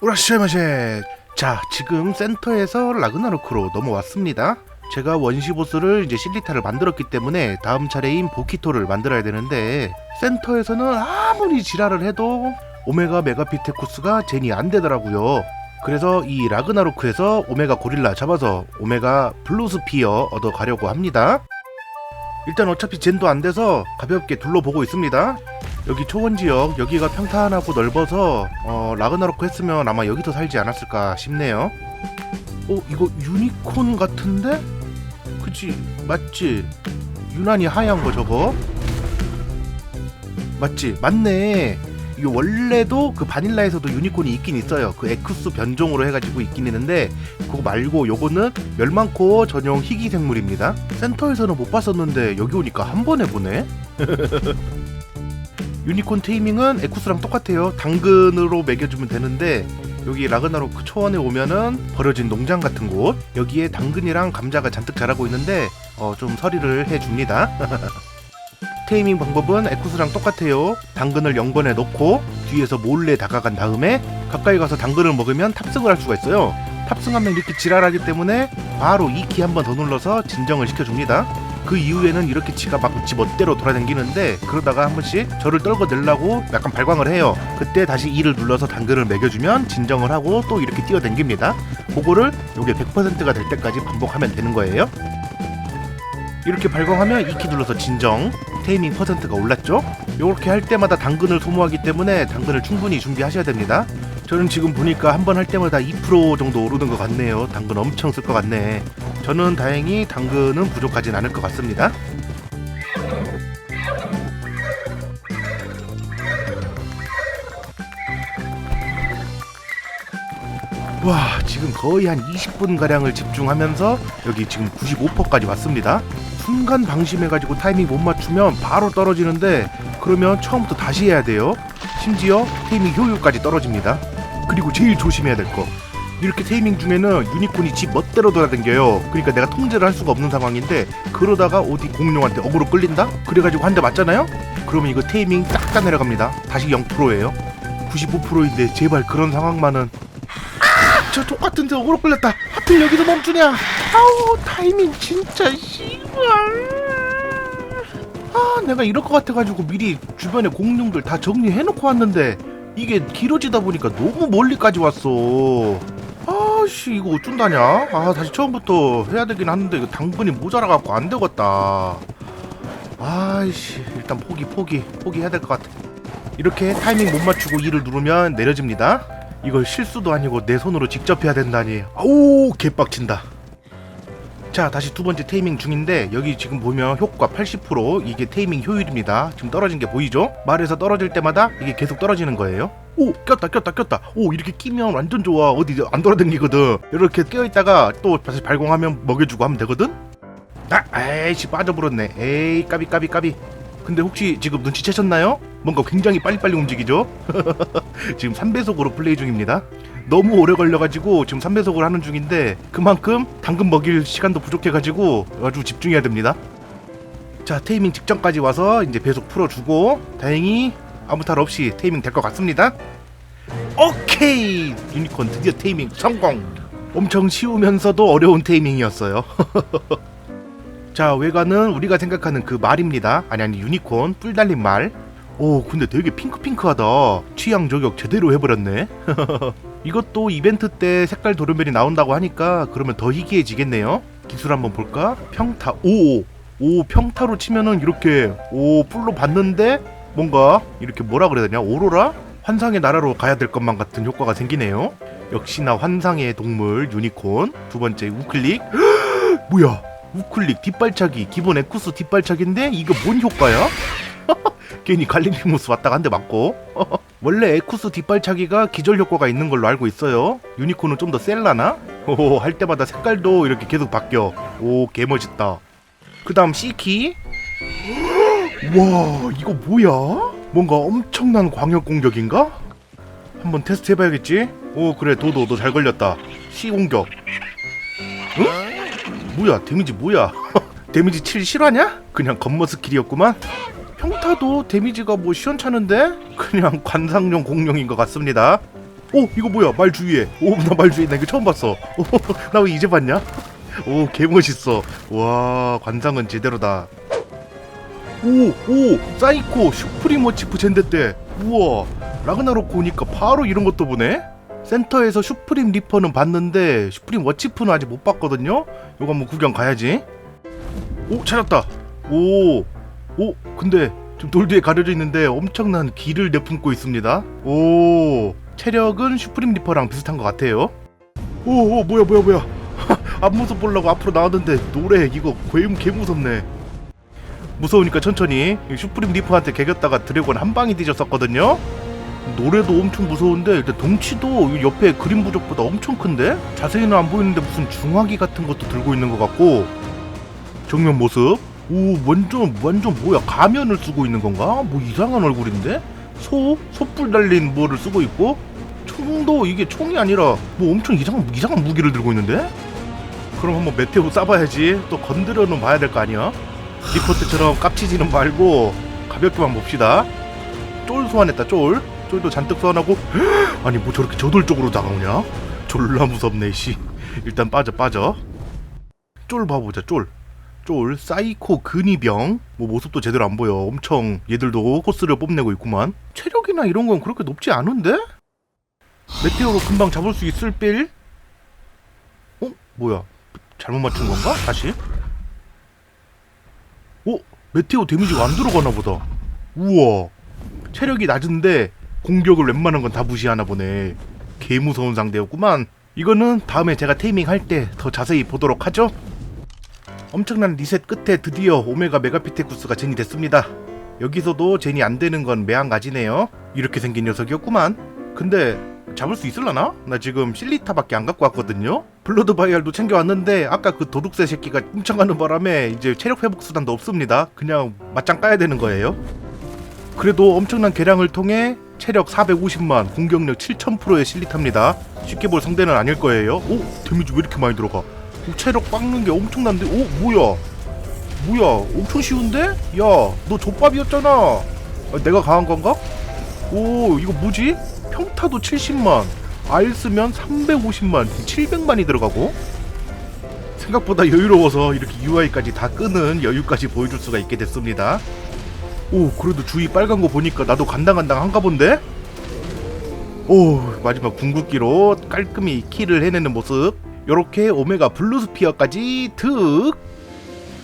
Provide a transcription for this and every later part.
우라시마세 자 지금 센터에서 라그나로크로 넘어왔습니다. 제가 원시 보스를 이제 실리타를 만들었기 때문에 다음 차례인 보키토를 만들어야 되는데 센터에서는 아무리 지랄을 해도 오메가 메가피테쿠스가 젠이 안 되더라고요. 그래서 이 라그나로크에서 오메가 고릴라 잡아서 오메가 블루스피어 얻어 가려고 합니다 일단 어차피 젠도 안 돼서 가볍게 둘러보고 있습니다 여기 초원 지역 여기가 평탄하고 넓어서 어, 라그나로크 했으면 아마 여기서 살지 않았을까 싶네요. 어 이거 유니콘 같은데? 그치 맞지? 유난히 하얀 거 저거? 맞지? 맞네. 이게 원래도 그 바닐라에서도 유니콘이 있긴 있어요. 그 에쿠스 변종으로 해가지고 있긴 있는데 그거 말고 요거는 멸망코어 전용 희귀 생물입니다. 센터에서는 못 봤었는데 여기 오니까 한 번에 보네. 유니콘 테이밍은 에쿠스랑 똑같아요. 당근으로 매겨주면 되는데 여기 라그나로크 초원에 오면은 버려진 농장 같은 곳 여기에 당근이랑 감자가 잔뜩 자라고 있는데 어, 좀 서리를 해줍니다. 테이밍 방법은 에쿠스랑 똑같아요. 당근을 0번에 넣고 뒤에서 몰래 다가간 다음에 가까이 가서 당근을 먹으면 탑승을 할 수가 있어요. 탑승하면 이렇게 지랄하기 때문에 바로 2키 한 번 더 눌러서 진정을 시켜줍니다. 그 이후에는 이렇게 지가 막지 멋대로 돌아다니는데 그러다가 한 번씩 저를 떨궈내려고 약간 발광을 해요. 그때 다시 2를 눌러서 당근을 매겨주면 진정을 하고 또 이렇게 뛰어댕깁니다. 그거를 요게 100%가 될 때까지 반복하면 되는 거예요. 이렇게 발광하면 2키 눌러서 진정 테이밍 퍼센트가 올랐죠? 이렇게 할 때마다 당근을 소모하기 때문에 당근을 충분히 준비하셔야 됩니다. 저는 지금 보니까 한 번 할 때마다 2% 정도 오르는 것 같네요. 당근 엄청 쓸 것 같네. 저는 다행히 당근은 부족하진 않을 것 같습니다. 와 지금 거의 한 20분 가량을 집중하면서 여기 지금 95%까지 왔습니다. 순간 방심해가지고 타이밍 못 맞추면 바로 떨어지는데 그러면 처음부터 다시 해야 돼요. 심지어 테이밍 효율까지 떨어집니다. 그리고 제일 조심해야 될 거. 이렇게 테이밍 중에는 유니콘이 집 멋대로 돌아다녀요. 그러니까 내가 통제를 할 수가 없는 상황인데 그러다가 어디 공룡한테 어그로 끌린다? 그래가지고 한 대 맞잖아요? 그러면 이거 테이밍 딱다 내려갑니다. 다시 0%예요. 95%인데 제발 그런 상황만은 아! 저 똑같은데 어그로 끌렸다. 하필 여기서 멈추냐? 아우 타이밍 진짜 씨발. 아 내가 이럴 것 같아가지고 미리 주변에 공룡들 다 정리해놓고 왔는데 이게 길어지다 보니까 너무 멀리까지 왔어. 아씨 이거 어쩐다냐? 아 다시 처음부터 해야 되긴 하는데 당근이 모자라갖고 안 되겠다. 아이씨 일단 포기 포기 포기해야 될 것 같아. 이렇게 타이밍 못 맞추고 2를 누르면 내려집니다. 이걸 실수도 아니고 내 손으로 직접 해야 된다니. 아우 개빡친다. 자 다시 두 번째 테이밍 중인데 여기 지금 보면 효과 80% 이게 테이밍 효율입니다 지금 떨어진 게 보이죠? 말에서 떨어질 때마다 이게 계속 떨어지는 거예요 오 꼈다 꼈다 꼈다 오 이렇게 끼면 완전 좋아 어디 안 돌아다니거든 이렇게 껴있다가 또 다시 발광하면 먹여주고 하면 되거든 아 에이씨 빠져버렸네 에이 까비 까비 까비 근데 혹시 지금 눈치채셨나요? 뭔가 굉장히 빨리빨리 움직이죠? 지금 3배속으로 플레이 중입니다 너무 오래 걸려가지고 지금 3배속을 하는 중인데 그만큼 당근 먹일 시간도 부족해가지고 아주 집중해야 됩니다. 자 테이밍 직전까지 와서 이제 배속 풀어주고 다행히 아무 탈 없이 테이밍 될 것 같습니다. 오케이 유니콘 드디어 테이밍 성공. 엄청 쉬우면서도 어려운 테이밍이었어요. 자 외관은 우리가 생각하는 그 말입니다. 아니 아니 유니콘 뿔 달린 말. 오 근데 되게 핑크핑크하다. 취향 저격 제대로 해버렸네. 이것도 이벤트 때 색깔 도르멜이 나온다고 하니까 그러면 더 희귀해지겠네요. 기술 한번 볼까? 평타 오. 오 평타로 치면은 이렇게 오 뿔로 봤는데 뭔가 이렇게 뭐라 그래야 되냐 오로라 환상의 나라로 가야 될 것만 같은 효과가 생기네요. 역시나 환상의 동물 유니콘 두 번째 우클릭 뭐야 우클릭 뒷발차기 기본 에쿠스 뒷발차기인데 이거 뭔 효과야? 괜히 갈리미무스 왔다가 한대 맞고 원래 에쿠스 뒷발차기가 기절 효과가 있는 걸로 알고 있어요 유니콘은 좀 더 셀라나? 오, 할 때마다 색깔도 이렇게 계속 바뀌어 오 개멋있다 그 다음 C키 와 이거 뭐야? 뭔가 엄청난 광역 공격인가? 한번 테스트 해봐야겠지? 오 그래 도도 너 잘 걸렸다 C 공격 응? 뭐야 데미지 뭐야 데미지 7 실화냐? 그냥 겉멋 스킬이었구만 평타도 데미지가 뭐 시원찮은데? 그냥 관상용 공룡인 것 같습니다. 오 이거 뭐야? 말 주위에. 오나 말 주위에 나 이거 처음 봤어. 나 왜 이제 봤냐? 오 개멋있어. 와 관상은 제대로다. 오오 사이코 슈프림 워치프 젠데 때 우와 라그나로크 오니까 바로 이런 것도 보네? 센터에서 슈프림 리퍼는 봤는데 슈프림 워치프는 아직 못 봤거든요? 요거 한번 구경 가야지. 오 찾았다. 오 오 근데 지금 돌 뒤에 가려져 있는데 엄청난 기를 내뿜고 있습니다. 오 체력은 슈프림 리퍼랑 비슷한 것 같아요. 오, 오 뭐야 뭐야 뭐야. 앞모습 보려고 앞으로 나왔는데 노래 이거 괴임 개 무섭네. 무서우니까 천천히 이 슈프림 리퍼한테 개겼다가 드래곤 한 방이 뒤졌었거든요. 노래도 엄청 무서운데 일단 덩치도 이 옆에 그림 부족보다 엄청 큰데? 자세히는 안 보이는데 무슨 중화기 같은 것도 들고 있는 것 같고. 정면 모습 오 완전 완전 뭐야? 가면을 쓰고 있는 건가? 뭐 이상한 얼굴인데? 소? 소뿔 달린 뭐를 쓰고 있고? 총도 이게 총이 아니라 뭐 엄청 이상한 이상한 무기를 들고 있는데? 그럼 한번 메테오 쏴봐야지. 또 건드려는 봐야 될 거 아니야? 리포트처럼 깝치지는 말고 가볍게만 봅시다. 쫄 소환했다 쫄. 쫄도 잔뜩 소환하고. 아니 뭐 저렇게 저돌 쪽으로 다가오냐? 졸라 무섭네 씨. 일단 빠져 빠져. 쫄 봐보자 쫄 쫄, 사이코 근위병 뭐 모습도 제대로 안 보여 엄청 얘들도 코스를 뽐내고 있구만 체력이나 이런 건 그렇게 높지 않은데? 메테오로 금방 잡을 수 있을 빌? 어? 뭐야 잘못 맞춘 건가? 다시 어? 메테오 데미지가 안 들어가나 보다 우와 체력이 낮은데 공격을 웬만한 건 다 무시하나 보네 개 무서운 상대였구만 이거는 다음에 제가 테이밍 할 때 더 자세히 보도록 하죠 엄청난 리셋 끝에 드디어 오메가 메가피테쿠스가 젠이 됐습니다. 여기서도 젠이 안 되는 건 매한가지네요. 이렇게 생긴 녀석이었구만. 근데 잡을 수 있을라나? 나 지금 실리타밖에 안 갖고 왔거든요. 블러드 바이알도 챙겨왔는데 아까 그 도둑새 새끼가 훔쳐가는 바람에 이제 체력 회복 수단도 없습니다. 그냥 맞짱 까야 되는 거예요. 그래도 엄청난 개량을 통해 체력 450만, 공격력 7000%의 실리타입니다. 쉽게 볼 상대는 아닐 거예요. 오, 데미지 왜 이렇게 많이 들어가? 오, 체력 빡는 게 엄청난데? 오, 뭐야? 뭐야? 엄청 쉬운데? 야, 너 족밥이었잖아. 아, 내가 강한 건가? 오, 이거 뭐지? 평타도 70만, 알 쓰면 350만, 700만이 들어가고. 생각보다 여유로워서 이렇게 UI까지 다 끄는 여유까지 보여줄 수가 있게 됐습니다. 오, 그래도 주위 빨간 거 보니까 나도 간당간당 한가 본데? 오, 마지막 궁극기로 깔끔히 킬을 해내는 모습. 요렇게 오메가 블루스피어까지 득!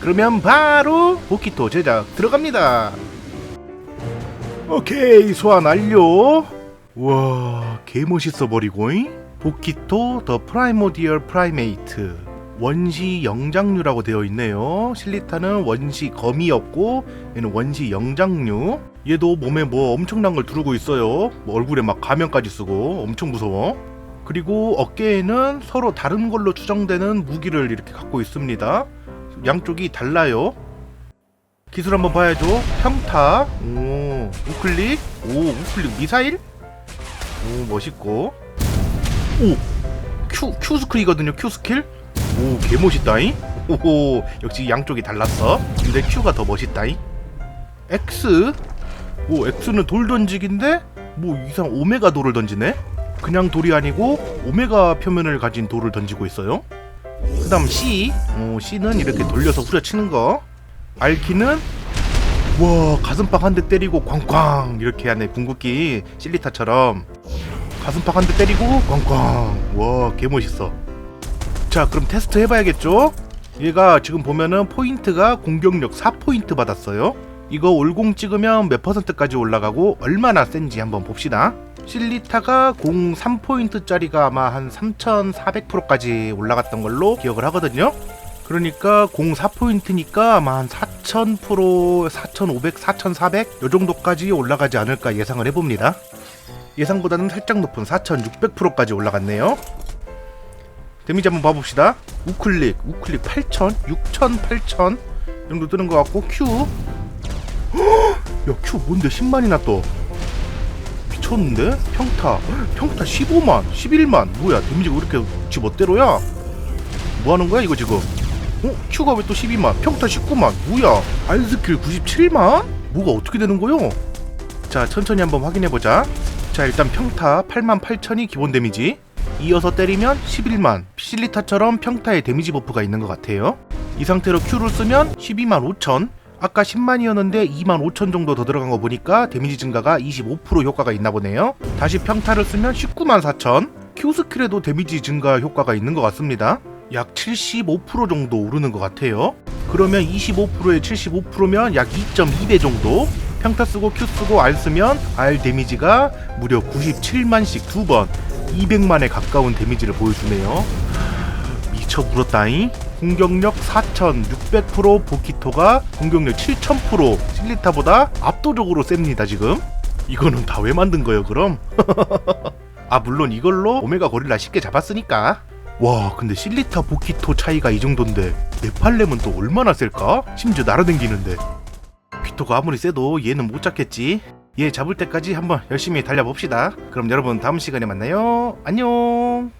그러면 바로 보키토 제작 들어갑니다. 오케이 소환 완료. 와 개멋있어 버리고잉. 보키토 더 프라이모디얼 프라이메이트. 원시 영장류라고 되어 있네요. 실리타는 원시 거미였고 얘는 원시 영장류. 얘도 몸에 뭐 엄청난 걸 두르고 있어요. 뭐 얼굴에 막 가면까지 쓰고. 엄청 무서워 그리고 어깨에는 서로 다른 걸로 추정되는 무기를 이렇게 갖고 있습니다. 양쪽이 달라요. 기술 한번 봐야죠. 평타, 오, 우클릭, 오, 우클릭 미사일, 오, 멋있고, 오, 큐, 큐 스킬이거든요. 큐 스킬, 오, 개 멋있다잉. 오호, 역시 양쪽이 달랐어. 근데 큐가 더 멋있다잉. X, 오, X는 돌 던지기인데 뭐 이상 오메가 돌을 던지네. 그냥 돌이 아니고 오메가 표면을 가진 돌을 던지고 있어요. 그 다음 C, 어, C는 이렇게 돌려서 후려치는 거. 알키는 와 가슴팍 한 대 때리고 꽝꽝 이렇게 하네 궁극기 실리타처럼. 가슴팍 한 대 때리고 꽝꽝. 와 개멋있어. 자 그럼 테스트 해봐야겠죠? 얘가 지금 보면은 포인트가 공격력 4포인트 받았어요 이거 올공 찍으면 몇 퍼센트까지 올라가고 얼마나 센지 한번 봅시다 실리타가 공 3포인트짜리가 아마 한 3400%까지 올라갔던 걸로 기억을 하거든요. 그러니까 공 4포인트니까 아마 한 4000%, 4500, 4400? 요 정도까지 올라가지 않을까 예상을 해봅니다. 예상보다는 살짝 높은 4600%까지 올라갔네요. 데미지 한번 봐봅시다. 우클릭, 우클릭 8000, 6000, 8000 정도 뜨는 것 같고 큐. 야, 큐 뭔데? 10만이나 떠. 미쳤는데? 평타. 평타 15만 11만. 뭐야 데미지가 왜 이렇게 지 멋대로야? 뭐하는 거야 이거 지금? 어? 큐가 왜 또 12만? 평타 19만. 뭐야? 알스킬 97만? 뭐가 어떻게 되는 거요? 자 천천히 한번 확인해보자. 자 일단 평타 88,000이 기본 데미지. 이어서 때리면 11만. 피실리타처럼 평타에 데미지 버프가 있는 것 같아요. 이 상태로 Q를 쓰면 12만 5천 아까 10만이었는데 2만 5천 정도 더 들어간 거 보니까 데미지 증가가 25% 효과가 있나 보네요. 다시 평타를 쓰면 19만 4천. Q 스킬에도 데미지 증가 효과가 있는 것 같습니다. 약 75% 정도 오르는 것 같아요. 그러면 25%에 75%면 약 2.2배 정도. 평타 쓰고 Q 쓰고 R 쓰면 R 데미지가 무려 97만씩 두 번 200만에 가까운 데미지를 보여주네요. 미쳐 물었다잉 공격력 4600% 보키토가 공격력 7000% 실리타보다 압도적으로 셉니다 지금. 이거는 다 왜 만든 거예요 그럼? 아 물론 이걸로 오메가 고릴라 쉽게 잡았으니까. 와 근데 실리타 보키토 차이가 이 정도인데 네팔렘은 또 얼마나 셀까? 심지어 날아댕기는데. 피토가 아무리 세도 얘는 못 잡겠지. 얘 잡을 때까지 한번 열심히 달려봅시다. 그럼 여러분 다음 시간에 만나요. 안녕